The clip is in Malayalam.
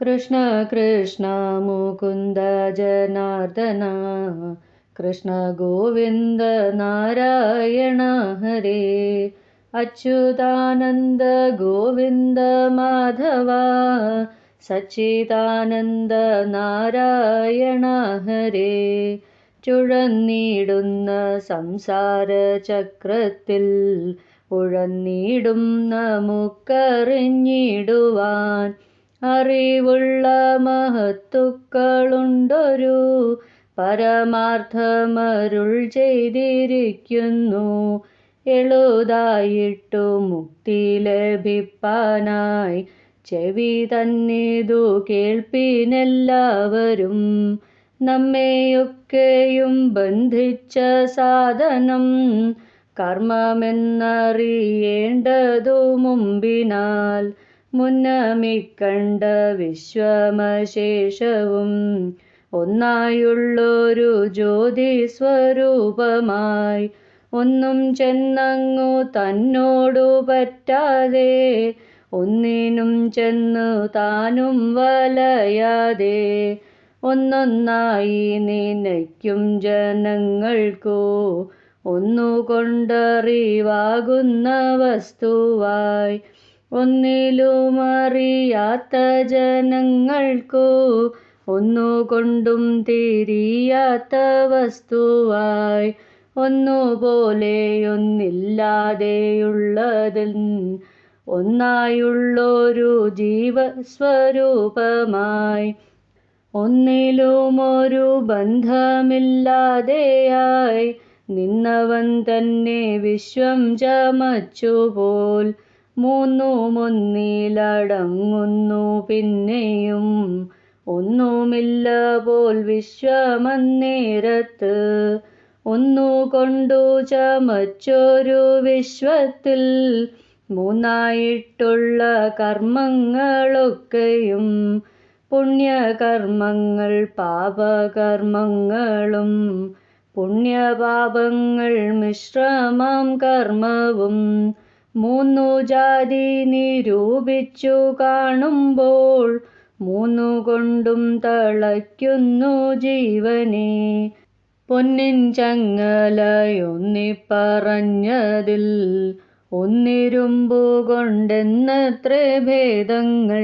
കൃഷ്ണ കൃഷ്ണ മുകുന്ദ ജനാർദ്ദന കൃഷ്ണ ഗോവിന്ദ നാരായണ ഹരേ അച്യുതാനന്ദ ഗോവിന്ദ മാധവ സച്ചിദാനന്ദ നാരായണ ഹരേ ചുഴന്നിടുന്ന സംസാര ചക്രത്തിൽ ഉഴന്നിടും നമുക്കറിഞ്ഞിടുവാൻ അറിവുള്ള മഹത്തുക്കളുണ്ടൊരു പരമാർത്ഥമരുൾ ചെയ്തിരിക്കുന്നു. എളുതായിട്ടു മുക്തി ലഭിപ്പാനായി ചെവി തന്നിതു കേൾപ്പിനെല്ലാവരും നമ്മെയൊക്കെയും ബന്ധിച്ച സാധനം കർമ്മമെന്നറിയേണ്ടതു മുമ്പിനാൽ മുന്നമിക്കണ്ട വിശ്വമശേഷവും ഒന്നായുള്ളൊരു ജ്യോതി സ്വരൂപമായി ഒന്നും ചെന്നങ്ങു തന്നോടു പറ്റാതെ ഒന്നിനും ചെന്നു താനും വലയാതെ. ഒന്നൊന്നായി നിനയ്ക്കും ജനങ്ങൾക്കു ഒന്നുകൊണ്ടറിവാകുന്ന വസ്തുവായി. ഒന്നിലുമറിയാത്ത ജനങ്ങൾക്കു ഒന്നുകൊണ്ടും തിരിയാത്ത വസ്തുവായി ഒന്നുപോലെ ഒന്നില്ലാതെയുള്ളതിൽ ഒന്നായുള്ളൊരു ജീവസ്വരൂപമായി ഒന്നിലുമൊരു ബന്ധമില്ലാതെയായി നിന്നവൻ തന്നെ വിശ്വം ചമച്ചുപോൽ മൂന്നുമൊന്നിലടങ്ങുന്നു പിന്നെയും. ഒന്നുമില്ല പോൽ വിശ്വമന്നേരത്ത്. ഒന്നുകൊണ്ടു ചമച്ചൊരു വിശ്വത്തിൽ. മൂന്നായിട്ടുള്ള കർമ്മങ്ങളൊക്കെയും പുണ്യകർമ്മങ്ങൾ പാപകർമ്മങ്ങളും പുണ്യപാപങ്ങൾ മിശ്രമം കർമ്മവും. മൂന്നു ജാതി നിരൂപിച്ചു കാണുമ്പോൾ മൂന്നു കൊണ്ടും തളയ്ക്കുന്നു ജീവനെ. പൊന്നിൻ ചങ്ങലയൊന്നിപ്പറഞ്ഞതിൽ ഒന്നിരുമ്പു കൊണ്ടെന്നത്ര ഭേദങ്ങൾ.